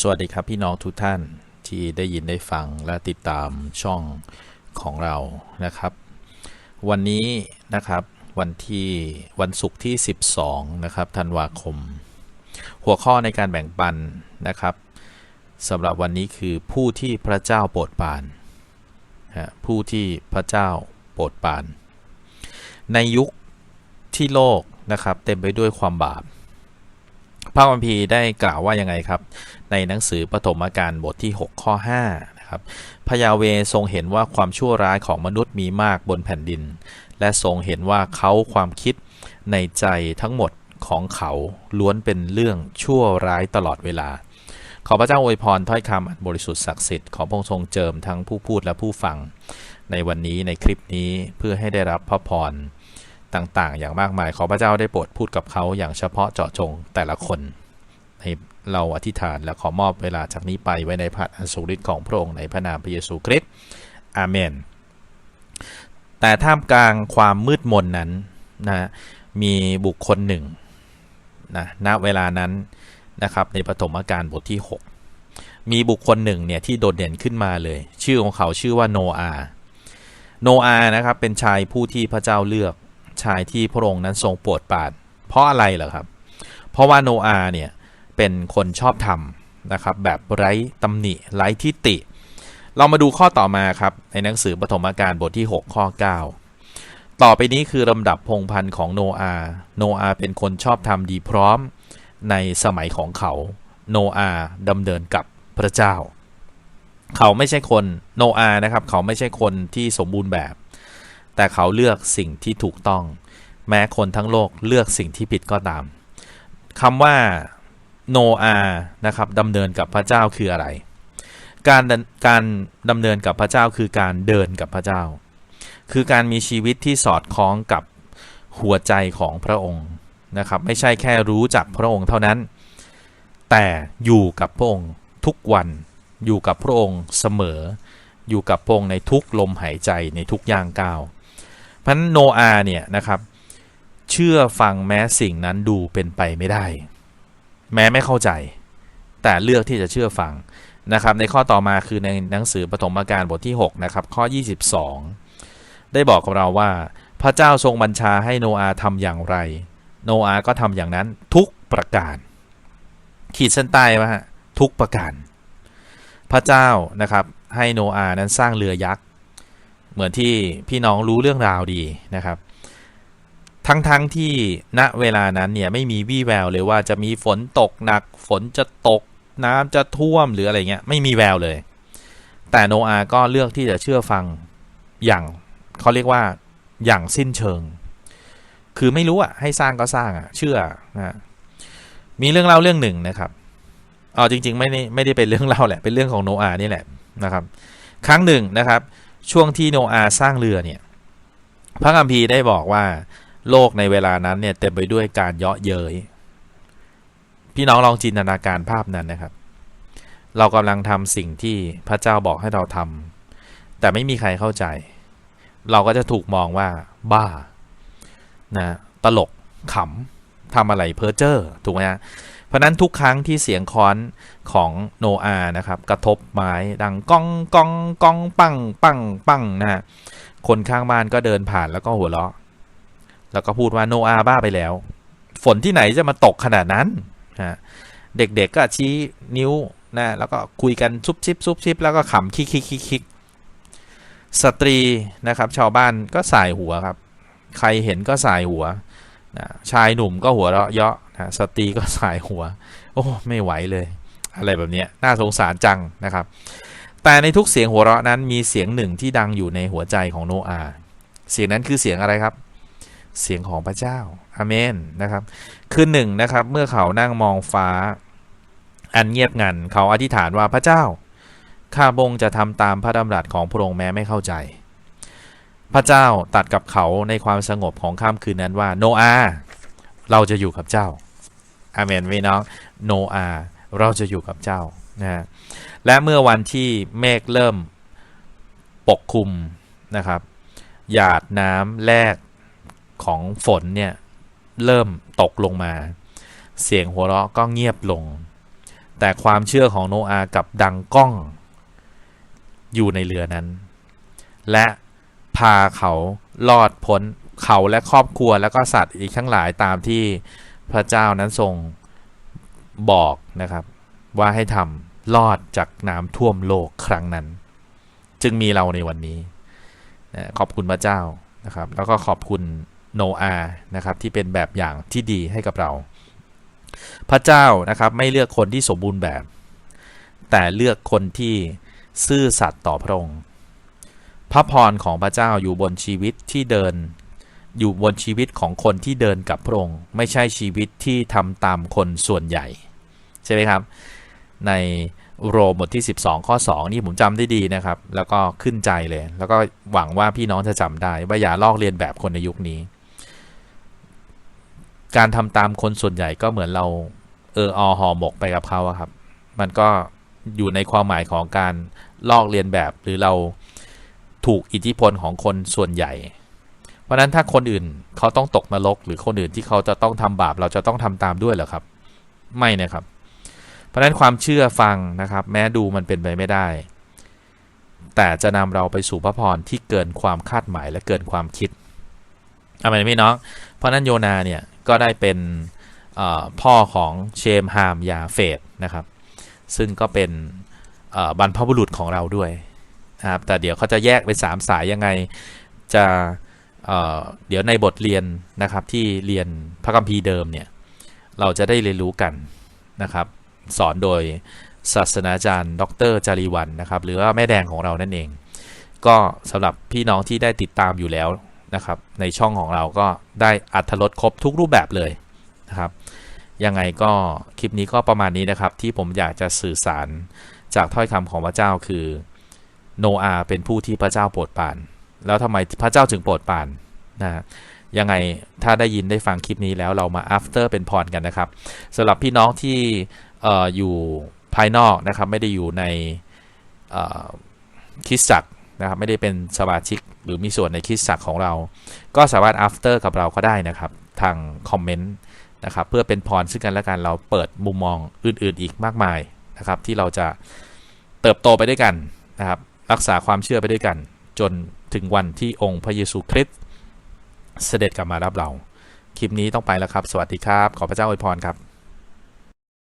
สวัสดีครับพี่น้องทุกท่านที่ได้ยินได้ฟังและติดตามช่องของเรานะครับ วันนี้นะครับวันที่วันศุกร์ที่ 12นะครับธันวาคม หัวข้อในการแบ่งปันนะครับสำหรับวันนี้คือผู้ที่พระเจ้าโปรดปรานฮะผู้ที่พระเจ้าโปรดปราน ในยุคที่โลกนะครับเต็มไปด้วยความบาปพระคัมภีร์ได้กล่าวว่ายังไงครับ ในหนังสือปฐมกาลบทที่ 6 ข้อ5นะครับพยาเวทรงเห็นว่าความชั่วร้ายของมนุษย์มีมากบนแผ่นดิน และทรงเห็นว่าเขาความคิดในใจทั้งหมดของเขาล้วนเป็นเรื่องชั่วร้ายตลอดเวลา ขอพระเจ้าอวยพรถ้อยคำอันบริสุทธิ์ศักดิ์สิทธิ์ขอพระองค์ทรงเจิมทั้งผู้พูดและผู้ฟัง ในวันนี้ในคลิปนี้เพื่อให้ได้รับพระพรต่างๆ อย่างมากมายขอพระเจ้าได้โปรดพูดกับเขาอย่างเฉพาะเจาะจงแต่ละคน ให้เราอธิษฐานและขอมอบเวลาจากนี้ไปไว้ในพระอันสูงฤทธิ์ของพระองค์ในพระนามพระเยซูคริสต์อาเมน แต่ท่ามกลางความมืดมนนั้นนะมีบุคคลหนึ่งนะณเวลานั้นนะครับในปฐมกาลบทที่ 6 มีบุคคลหนึ่งเนี่ยที่โดดเด่นขึ้นมาเลย ชื่อของเขาชื่อว่าโนอาห์โนอาห์นะครับเป็นชายผู้ที่พระเจ้าเลือกชายที่พระองค์นั้นทรงโปรดปรานเพราะอะไรเหรอครับ เพราะว่าโนอาห์เนี่ย เป็นคนชอบธรรมนะครับแบบไร้ตำหนิไร้ทิฏฐิเรามาดูข้อต่อมาครับในหนังสือปฐมกาลบทที่ 6 ข้อ 9 ต่อไปนี้คือลำดับพงพันธ์ของโนอาห์โนอาห์เป็นคนชอบธรรมดีพร้อมในสมัยของเขา โนอาห์ดำเนินกับพระเจ้า เขาไม่ใช่คนโนอาห์นะครับ เขาไม่ใช่คนที่สมบูรณ์แบบ แต่เขาเลือกสิ่งที่ถูกต้อง แม้คนทั้งโลกเลือกสิ่งที่ผิดก็ตามคำว่า โนอาห์นะครับดำเนินกับพระเจ้าคืออะไร การดการดำเนินกับพระเจ้าคือการเดินกับพระเจ้า คือการมีชีวิตที่สอดคล้องกับหัวใจของพระองค์นะครับ ไม่ใช่แค่รู้จักพระองค์เท่านั้น แต่อยู่กับพระองค์ทุกวันอยู่กับพระองค์เสมอ อยู่กับพระองค์ในทุกลมหายใจในทุกย่างก้าวเพราะฉะนั้นโนอาห์เนี่ยนะครับ เชื่อฟังแม้สิ่งนั้นดูเป็นไปไม่ได้ แม้ไม่เข้าใจ แต่เลือกที่จะเชื่อฟังนะครับ ในข้อต่อมาคือในหนังสือปฐมกาลบทที่6นะครับข้อ 22 ได้บอกกับเราว่า พระเจ้าทรงบัญชาให้โนอาห์ทำอย่างไร โนอาห์ก็ทำอย่างนั้นทุกประการ ขีดเส้นใต้ว่าทุกประการ พระเจ้านะครับให้โนอาห์นั้นสร้างเรือยักษ์เหมือนที่พี่น้องรู้เรื่องราวดีนะครับ ทั้งๆทที่ณเวลานั้นเนี่ยไม่มีวี่แววเลยว่าจะมีฝนตกหนัก ฝนจะตก น้ำจะท่วมหรืออะไรเงี้ยไม่มีแววเลย แต่โนอาก็เลือกที่จะเชื่อฟังอย่างเขาเรียกว่าอย่างสิ้นเชิง คือไม่รู้อะให้สร้างก็สร้างอะเชื่อนะมีเรื่องเล่าเรื่องหนึ่งนะครับอ๋อจริง ๆ ไม่ได้ไม่ได้เป็นเรื่องเล่าแหละเป็นเรื่องของโนอานี่แหละนะครับ ครั้งหนึ่งนะครับ ช่วงที่โนอาสร้างเรือเนี่ย พระคัมภีร์ได้บอกว่า โลกในเวลานั้นเนี่ยเต็มไปด้วยการเยาะเย้ยพี่น้องลองจินตนาการภาพนั้นนะครับ เรากำลังทำสิ่งที่พระเจ้าบอกให้เราทำแต่ไม่มีใครเข้าใจ เราก็จะถูกมองว่า บ้านะตลกขำทำอะไรเพ้อเจ้อถูกไหมฮะเพราะนั้นทุกครั้งที่เสียงค้อนของโนอานะครับ กระทบไม้ดังก้องก้องก้อง ปังปังปังนะฮะคนข้างบ้านก็เดินผ่านแล้วก็หัวเราะ แล้วก็พูดว่าโนอาบ้าไปแล้ว ฝนที่ไหนจะมาตกขนาดนั้นนะเด็กๆก็ชี้นิ้วนะแล้วก็คุยกันซุบซิบซุบซิบแล้วก็ขำคิกคิกคิกคิกสตรีนะครับ ชาวบ้านก็สายหัวครับ ใครเห็นก็สายหัวนะชายหนุ่มก็หัวเราะเยาะนะสตรีก็สายหัว โอ้ไม่ไหวเลย อะไรแบบนี้น่าสงสารจังนะครับ แต่ในทุกเสียงหัวเราะนั้นมีเสียงหนึ่งที่ดังอยู่ในหัวใจของโนอา เสียงนั้นคือเสียงอะไรครับ เสียงของพระเจ้าอาเมนนะครับ คือหนึ่งนะครับ เมื่อเขานั่งมองฟ้า อันเงียบงันเขาอธิษฐานว่าพระเจ้า ข้าพงจะทำตามพระดำรัสของพระองค์แม้ไม่เข้าใจ พระเจ้าตัดกับเขาในความสงบของค่ำคืนนั้นว่า โนอา เราจะอยู่กับเจ้าอาเมนพี่น้องโนอาเราจะอยู่กับเจ้านะและเมื่อวันที่เมฆเริ่มปกคลุมนะครับหยาดน้ำแรก ของฝนเนี่ยเริ่มตกลงมา เสียงหัวเราะก็เงียบลง แต่ความเชื่อของโนอาห์กับดังก้อง อยู่ในเรือนั้น และพาเขารอดพ้นเขาและครอบครัวแล้วก็สัตว์อีกทั้งหลายตามที่พระเจ้านั้นทรงบอกนะครับ ว่าให้ทำรอดจากน้ำท่วมโลกครั้งนั้น จึงมีเราในวันนี้ ขอบคุณพระเจ้านะครับ แล้วก็ขอบคุณ โนอาห์นะครับที่เป็นแบบอย่างที่ดีให้กับเรา พระเจ้านะครับไม่เลือกคนที่สมบูรณ์แบบ แต่เลือกคนที่ซื่อสัตย์ต่อพระองค์ พระพรของพระเจ้าอยู่บนชีวิตที่เดิน อยู่บนชีวิตของคนที่เดินกับพระองค์ ไม่ใช่ชีวิตที่ทำตามคนส่วนใหญ่ ใช่ไหมครับ ในโรมบทที่ 12 ข้อ 2 นี่ผมจำได้ดีนะครับ แล้วก็ขึ้นใจเลย แล้วก็หวังว่าพี่น้องจะจำได้ ว่าอย่าลอกเลียนแบบคนในยุคนี้ การทำตามคนส่วนใหญ่ก็เหมือนเราเอออห่อหมกไปกับเขาอะครับ มันก็อยู่ในความหมายของการลอกเลียนแบบหรือเราถูกอิทธิพลของคนส่วนใหญ่ เพราะนั้นถ้าคนอื่นเขาต้องตกนรก หรือคนอื่นที่เขาจะต้องทำบาป เราจะต้องทำตามด้วยเหรอครับ ไม่นะครับ เพราะนั้นความเชื่อฟังนะครับ แม้ดูมันเป็นไปไม่ได้ แต่จะนำเราไปสู่พระพรที่เกินความคาดหมายและเกินความคิดเอาไหมพี่น้อง เพราะนั้นโยนาเนี่ย ก็ได้เป็นพ่อของเชมฮามยาเฟตนะครับ ซึ่งก็เป็นบรรพบุรุษของเราด้วยนะครับแต่เดี๋ยวเขาจะแยกเป็นสามสายยังไงจะเเดี๋ยวในบทเรียนนะครับที่เรียนพระคัมภีร์เดิมเนี่ยเราจะได้เรียนรู้กันนะครับ สอนโดยศาสนาจารย์ ดรจารีวันนะครับ หรือว่าแม่แดงของเรานั่นเอง ก็สำหรับพี่น้องที่ได้ติดตามอยู่แล้ว นะครับ ในช่องของเราก็ได้อัธรสครบทุกรูปแบบเลยนะครับ ยังไงก็คลิปนี้ก็ประมาณนี้นะครับ ที่ผมอยากจะสื่อสารจากถ้อยคำของพระเจ้าคือโนอาเป็นผู้ที่พระเจ้าโปรดปราน แล้วทำไมพระเจ้าจึงโปรดปรานนะยังไงถ้าได้ยินได้ฟังคลิปนี้แล้วเรามา after เป็นพรกันนะครับสำหรับพี่น้องที่อออยู่ภายนอกนะครับ ไม่ได้อยู่ในคริสตจักร นะครับไม่ได้เป็นสมาชิกหรือมีส่วนในคริสตจักของเรา ก็สามารถ after กับเราก็ได้นะครับ ทางคอมเมนต์นะครับเพื่อเป็นพรซึ่งกันและกันเราเปิดมุมมองอื่นๆอีกมากมายนะครับ ที่เราจะเติบโตไปด้วยกันนะครับ รักษาความเชื่อไปด้วยกัน จนถึงวันที่องค์พระเยซูคริสต์เสด็จกลับมารับเรา คลิปนี้ต้องไปแล้วครับ สวัสดีครับ ขอพระเจ้าอวยพรครับ